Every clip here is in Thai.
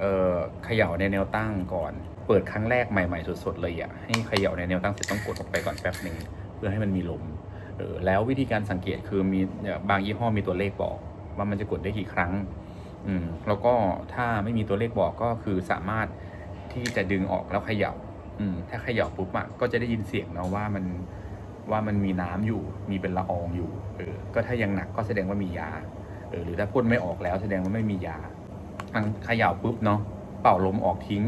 เอ่อเขย่าในแนวตั้งก่อน เปิดครั้งแรกใหม่ๆสดๆเลยอะให้เขย่าในแนวตั้งเสร็จต้องกดออกไปก่อนแป๊บหนึ่งเพื่อให้มันมีลมเออแล้ววิธีการสังเกตคือมีบางยี่ห้อมีตัวเลขบอก ว่ามันจะกดได้กี่ครั้งอืมแล้วก็ถ้าไม่มีตัวเลขบอกก็คือสามารถที่จะดึงออกแล้วเขย่าอืมถ้าเขย่าปุ๊บอะก็จะได้ยินเสียงเนาะว่ามันว่ามันมีน้ำอยู่ มีเป็นละอองอยู่เออก็ถ้ายังหนักก็แสดงว่ามียาเออหรือถ้าพ่นไม่ออกแล้วแสดงว่าไม่มียา ทางเขย่าปุ๊บเนาะเป่าลมออกทิ้ง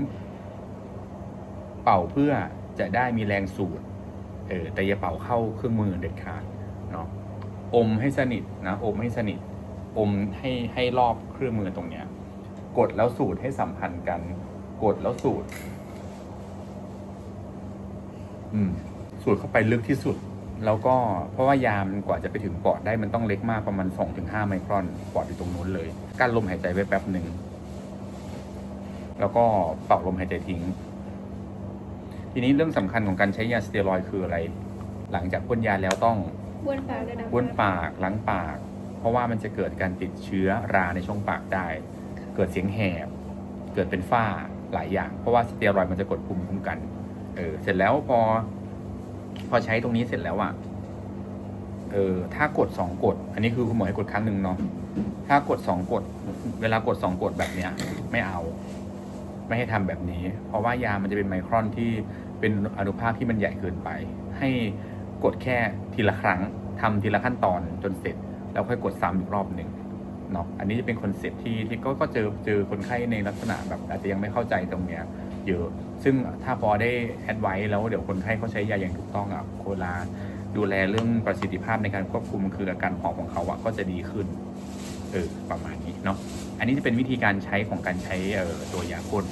เป่าเพื่อจะได้มีแรงสูดเออแต่อย่าเป่าเข้าเครื่องมือเด็ดขาดเนาะอมให้สนิทนะอมให้สนิท อมให้ให้รอบเครื่องมือตรงเนี้ย กดแล้วสูดให้สัมพันธ์กัน กดแล้วสูดอืมสูดเข้าไปลึกที่สุด แล้วก็เพราะว่ายามกว่าจะไปถึงปอดได้มันต้องเล็กมากประมาณ 2-5 ไมครอนปอดอยู่ตรงนู้นเลย กั้นลมหายใจไว้แป๊บหนึ่ง แล้วก็เป่าลมหายใจทิ้ง ทีนี้เรื่องสำคัญของการใช้ยาสเตียรอยด์คืออะไร หลังจากพ่นยาแล้วต้องบ้วนปากด้วยนะบ้วนปากล้างปาก เพราะว่ามันจะเกิดการติดเชื้อราในช่องปากได้ เกิดเสียงแหบ เกิดเป็นฝ้าหลายอย่าง เพราะว่าสเตียรอยด์มันจะกดภูมิคุ้มกัน เออ เสร็จแล้วพอ พอใช้ตรงนี้เสร็จแล้วอะเออ ถ้ากดสองกด อันนี้คือคุณหมอให้กดครั้งหนึ่งเนาะ ถ้ากดสองกด เวลากดสองกดแบบเนี้ย ไม่เอา ไม่ให้ทำแบบนี้ เพราะว่ายามันจะเป็นไมครอนที่เป็นอนุภาคที่มันใหญ่เกินไป ให้กดแค่ทีละครั้งทำทีละขั้นตอนจนเสร็จ แล้วค่อยกดซ้ำอีกรอบหนึ่งเนาะอันนี้จะเป็นคอนเซ็ปที่ที่ก็ก็เจอเจอคนไข้ในลักษณะแบบอาจจะยังไม่เข้าใจตรงเนี้ยเยอะ ซึ่งถ้าพอได้แอดไว้แล้วเดี๋ยวคนไข้เขาใช้ยาอย่างถูกต้องอะโคลาดูแลเรื่องประสิทธิภาพในการควบคุมคืออาการหอบของเขาอะก็จะดีขึ้น เออประมาณนี้เนาะอันนี้จะเป็นวิธีการใช้ของการใช้ออตัว ยาพ่น